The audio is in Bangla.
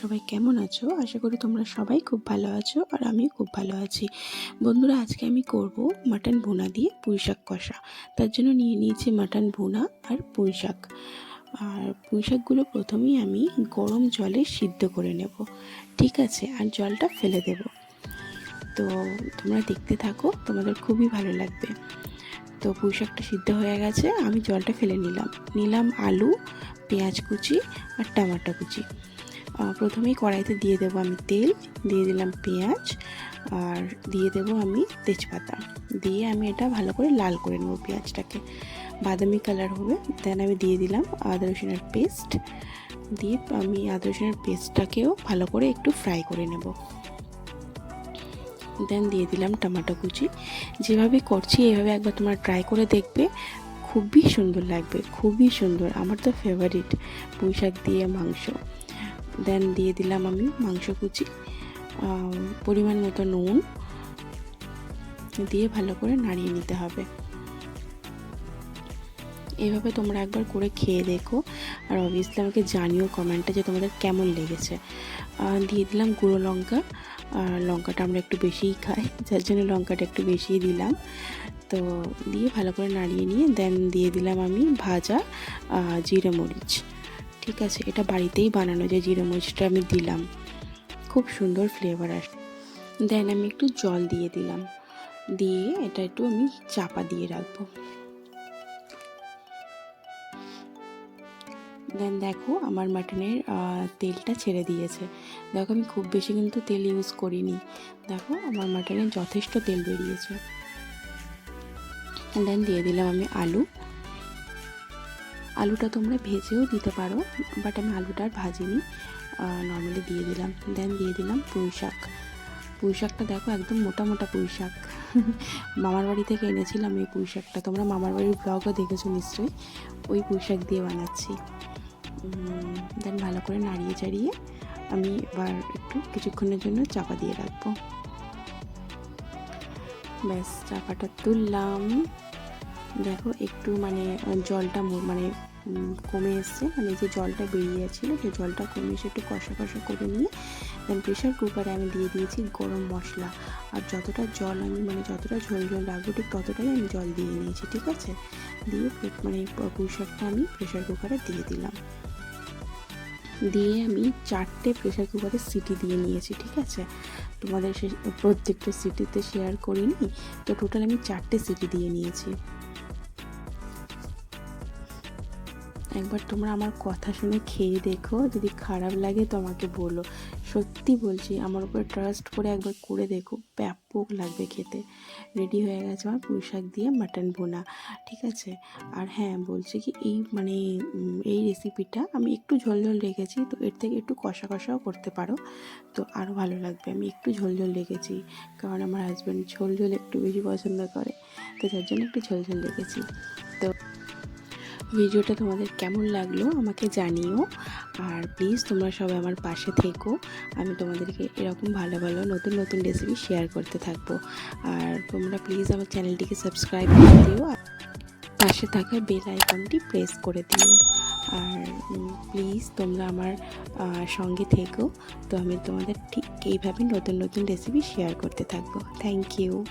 সবাই কেমন আছো? আশা করি তোমরা সবাই খুব ভালো আছো আর আমিও খুব ভালো আছি। বন্ধুরা, আজকে আমি করব মাটন ভুনা দিয়ে পুঁই শাক কষা। তার জন্য নিয়ে নিয়েছি মাটন ভুনা আর পুঁই শাক। আর পুঁই শাকগুলো প্রথমেই আমি গরম জলে সিদ্ধ করে নেব। ঠিক আছে, আর জলটা ফেলে দেব। তো তোমরা দেখতে থাকো, তোমাদের খুবই ভালো লাগবে। তো পুঁই শাকটা সিদ্ধ হয়ে গেছে, আমি জলটা ফেলে নিলাম। নিলাম আলু, পেঁয়াজ কুচি আর টমাটো কুচি। প্রথমেই কড়াইতে দিয়ে দেবো আমি তেল, দিয়ে দিলাম পেঁয়াজ, আর দিয়ে দেবো আমি তেজপাতা। দিয়ে আমি এটা ভালো করে লাল করে নেব পেঁয়াজটাকে। বাদামি কালার হবে দেন আমি দিয়ে দিলাম আদা রসুনের পেস্ট দিয়ে আমি আদা রসুনের পেস্টটাকেও ভালো করে একটু ফ্রাই করে নেব। দেন দিয়ে দিলাম টমেটো কুচি। যেভাবে করছি, এভাবে একবার তোমরা ট্রাই করে দেখবে, খুবই সুন্দর লাগবে, খুবই সুন্দর। আমার তো ফেভারিট পুঁই শাক দিয়ে মাংস। দেন দিয়ে দিলাম আমি মাংস কুচি পরিমাণ মতো নুন দিয়ে ভালো করে নাড়িয়ে নিতে হবে। এভাবে তোমরা একবার করে খেয়ে দেখো আর অবভিয়াসলি আমাকে জানিও কমেন্টে যে তোমাদের কেমন লেগেছে। দিয়ে দিলাম গুঁড়ো লঙ্কা, আর লঙ্কাটা আমরা একটু বেশিই খাই, যার জন্য লঙ্কাটা একটু বেশিই দিলাম। তো দিয়ে ভালো করে নাড়িয়ে নিয়ে দেন দিয়ে দিলাম আমি ভাজা জিরে মরিচ। ঠিক আছে, এটা বাড়িতেই বানানো যায়, জিরে মরিচটা আমি দিলাম। খুব সুন্দর ফ্লেভার আসে দেন আমি একটু জল দিয়ে দিলাম। দিয়ে এটা একটু আমি চাপা দিয়ে রাখব। দেন দেখো আমার মাটনের তেলটা ছেড়ে দিয়েছে। দেখো আমি খুব বেশি কিন্তু তেল ইউজ করিনি। দেখো আমার মাটনের যথেষ্ট তেল বেরিয়েছে। দেন দিয়ে দিলাম আমি আলু। আলুটা তোমরা ভেজেও দিতে পারো বাট আমি আলুটা আর ভাজিনি। নর্মালি দিয়ে দিলাম। দেন দিয়ে দিলাম পুঁই শাক। পুঁই শাকটা দেখো একদম মোটা মোটা পুঁই শাক। মামার বাড়ি থেকে এনেছিলাম এই পুঁই শাকটা। তোমরা মামার বাড়ির ব্লগও দেখেছ নিশ্চয়ই। ওই পুঁই শাক দিয়ে বানাচ্ছি। দেন ভালো করে নাড়িয়ে চাড়িয়ে আমি এবার একটু কিছুক্ষণের জন্য চাপা দিয়ে রাখব। ব্যাস, চাপাটা তুললাম। দেখো, একটু মানে জলটা মানে কমে এসছে। মানে যে জলটা বেরিয়ে যাচ্ছিল সেই জলটা কমে এসে একটু কষা কষা করে নিয়ে দেন প্রেশার কুকারে আমি দিয়ে দিয়েছি গরম মশলা। আর যতটা জল আমি মানে যতটা ঝোল ঝোল রাখব, ঠিক ততটাই আমি জল দিয়ে নিয়েছি, ঠিক আছে? দিয়ে মানে প- পুঁই শাকটা আমি প্রেশার কুকারে দিয়ে দিলাম। দিয়ে আমি চারটে প্রেশার কুকারে সিটি দিয়ে নিয়েছি, ঠিক আছে? তোমাদের সে, প্রত্যেকটা সিটিতে শেয়ার করিনি। তো টোটাল আমি চারটে সিটি দিয়ে নিয়েছি। একবার তোমরা আমার কথা শুনে খেয়ে দেখো, যদি খারাপ লাগে তোমাকে বলো। সত্যি বলছি, আমার উপর ট্রাস্ট করে একবার করে দেখো, ব্যাপক লাগবে খেতে। রেডি হয়ে গেছে আমার পুঁই শাক দিয়ে মাটন বোনা ঠিক আছে? আর হ্যাঁ বলছি কি, এই মানে এই রেসিপিটা আমি একটু ঝোল ঝোল রেখেছি, তো এর থেকে একটু কষা কষাও করতে পারো। তো আরও ভালো লাগবে, আমি একটু ঝোল ঝোল রেখেছি, কারণ আমার হাজব্যান্ড ঝোল ঝোল একটু বেশি পছন্দ করে, তো যার জন্য একটু ঝোল ঝোল রেখেছি। তো ভিডিওটা তোমাদের কেমন লাগল আমাকে জানিও। আর প্লিজ তোমরা সবাই আমার পাশে থেকো। আমি তোমাদেরকে এরকম ভালো ভালো নতুন নতুন রেসিপি শেয়ার করতে থাকব। আর তোমরা প্লিজ আমার চ্যানেলটিকে সাবস্ক্রাইব করে দিও। আর পাশে থাকা বেল আইকনটি প্রেস করে দিও। আর প্লিজ তোমরা আমার সঙ্গে থেকো। তো আমি তোমাদের ঠিক এইভাবে নতুন নতুন রেসিপি শেয়ার করতে থাকব। Thank you